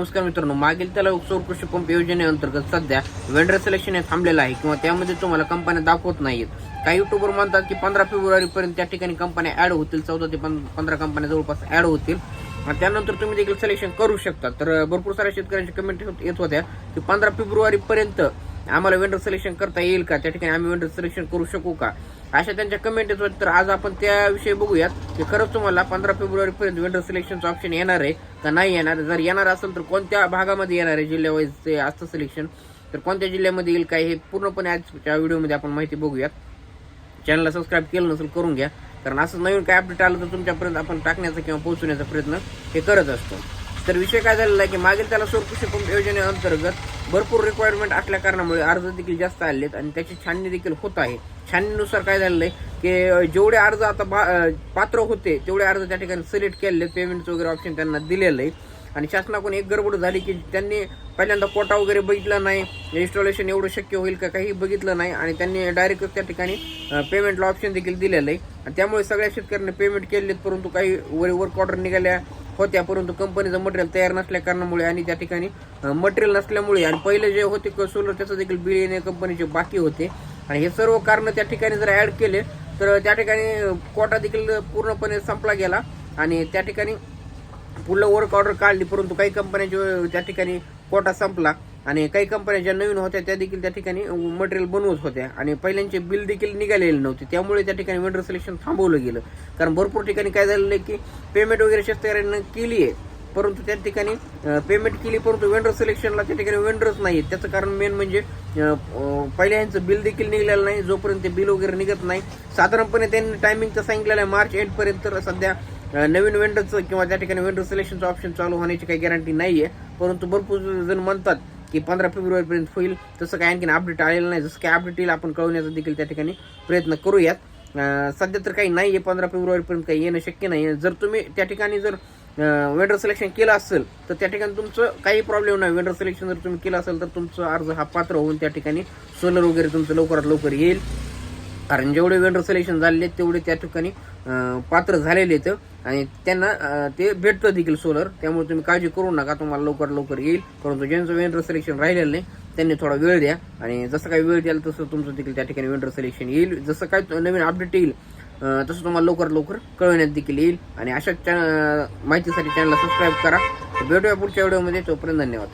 नमस्कार मित्रांनो मागील त्याला सौर कृषी पंप योजनेअंतर्गत सध्या वेंडर सिलेक्शन हे थांबलेलं आहे किंवा त्यामध्ये तुम्हाला कंपन्या दाखवत नाहीत काही युट्यूबर म्हणतात की पंधरा फेब्रुवारी पर्यंत त्या ठिकाणी कंपन्या ऍड होतील चौदा ते पं- पंधरा कंपन्या जवळपास ऍड होतील. त्यानंतर तुम्ही देखील सिलेक्शन करू शकता. तर भरपूर साऱ्या शेतकऱ्यांची कमेंट येत होत्या की पंधरा फेब्रुवारी पर्यंत आम्हाला वेंडर सिलेक्शन करता येईल का? त्या ठिकाणी आम्ही वेंडर सिलेक्शन करू शकू का? अशा त्यांच्या कमेंट येत तर आज आपण त्याविषयी बघूयात की खरंच तुम्हाला पंधरा फेब्रुवारीपर्यंत विंडर सिलेक्शनचं ऑप्शन येणार आहे का नाही येणार जर येणार असेल तर कोणत्या भागामध्ये येणार आहे जिल्ह्यावाईज ते असतं सिलेक्शन तर कोणत्या जिल्ह्यामध्ये येईल काय हे पूर्णपणे आजच्या व्हिडिओमध्ये आपण माहिती बघूयात. चॅनलला सबस्क्राईब केलं नसेल करून घ्या. कारण असं नवीन काय अपडेट आलं तर तुमच्यापर्यंत आपण टाकण्याचा किंवा पोहोचवण्याचा प्रयत्न हे करत असतो. तर विषय काय झालेला आहे की मागील त्याला सौर कृषी पंप योजनेअंतर्गत भरपूर रिक्वायरमेंट असल्या कारणामुळे अर्ज देखील जास्त आले आहेत आणि त्याची छाननी देखील होत आहे. छाननीनुसार काय झालेलं आहे की जेवढे अर्ज आता बा- पात्र होते तेवढे अर्ज त्या ठिकाणी सिलेक्ट केलेले पेमेंटचं वगैरे ऑप्शन त्यांना दिलेलं आहे. आणि शासनाकडून एक गडबड झाली की त्यांनी पहिल्यांदा कोटा वगैरे बघितला नाही इन्स्टॉलेशन एवढं शक्य होईल का काही बघितलं नाही आणि त्यांनी डायरेक्ट त्या ठिकाणी पेमेंटला ऑप्शन देखील दिलेलं आहे. आणि त्यामुळे सगळ्या शेतकऱ्यांनी पेमेंट केलेत परंतु काही वर वर्क ऑर्डर निघाल्या होत्या परंतु कंपनीचं मटेरियल तयार नसल्या कारणामुळे आणि त्या ठिकाणी मटेरियल नसल्यामुळे आणि पहिले जे होते सोलर त्याचं देखील बिल येणे कंपनीचे बाकी होते. आणि हे सर्व कारणं त्या ठिकाणी जर ॲड केले तर त्या ठिकाणी कोटा देखील पूर्णपणे संपला गेला. आणि त्या ठिकाणी पुढलं वर्क ऑर्डर काढली परंतु काही कंपन्यांचे त्या ठिकाणी कोटा संपला. आणि काही कंपन्या ज्या नवीन होत्या त्या देखील त्या ठिकाणी मटेरियल बनवत होत्या. आणि पहिल्यांचे बिल देखील निघालेले नव्हते. त्यामुळे त्या ठिकाणी वेंडर सिलेक्शन थांबवलं गेलं. कारण भरपूर ठिकाणी काय झालेलं आहे की पेमेंट वगैरे शेतकऱ्यांना केली आहे. परंतु त्या ठिकाणी पेमेंट केली परंतु वेंडर सिलेक्शनला त्या ठिकाणी वेंडरच नाही त्याचं कारण मेन म्हणजे पहिल्यांचं पहिल्या बिल देखील निघलेलं नाही. जोपर्यंत ते बिल वगैरे निघत नाही साधारणपणे त्यांनी टायमिंगचं सांगितलेलं आहे. मार्च एंडपर्यंत तर सध्या नवीन वेंडरचं किंवा त्या ठिकाणी वेंडर सिलेक्शनचं ऑप्शन चालू होण्याची काही गॅरंटी नाही आहे परंतु भरपूर जण म्हणतात की पंधरा फेब्रुवारीपर्यंत होईल. तसं काय आणखीन अपडेट आलेलं नाही. जसं काय अपडेट येईल आपण कळवण्याचा देखील त्या ठिकाणी प्रयत्न करूयात. सध्या तर काही नाही आहे पंधरा फेब्रुवारीपर्यंत काही येणं शक्य नाही आहे जर तुम्ही त्या ठिकाणी जर वेंडर सिलेक्शन केलं असेल तर त्या ठिकाणी तुमचं काही प्रॉब्लेम नाही. वेंडर सिलेक्शन जर तुम्ही केलं असेल तर तुमचं अर्ज हा पात्र होऊन त्या ठिकाणी सोलर वगैरे तुमचं लवकरात लवकर येईल. कारण जेवढे वेंडर सिलेक्शन झालेले आहेत तेवढे त्या ठिकाणी पात्र झालेले आहेत. आणि त्यांना ते भेटतं देखील सोलर त्यामुळे तुम्ही काळजी करू नका. तुम्हाला लवकर लवकर येईल. परंतु ज्यांचं वेंडर सिलेक्शन राहिलेलं नाही त्यांनी थोडा वेळ द्या. आणि जसं काही वेळ द्याल तसं तुमचं देखील त्या ठिकाणी वेंडर सिलेक्शन येईल. जसं काय नवीन अपडेट येईल तसं तुम्हाला लवकर लवकर कळवण्यात देखील येईल. आणि अशा चॅन माहितीसाठी चॅनलला सबस्क्राईब करा. भेटूया पुढच्या व्हिडिओमध्ये तोपर्यंत धन्यवाद.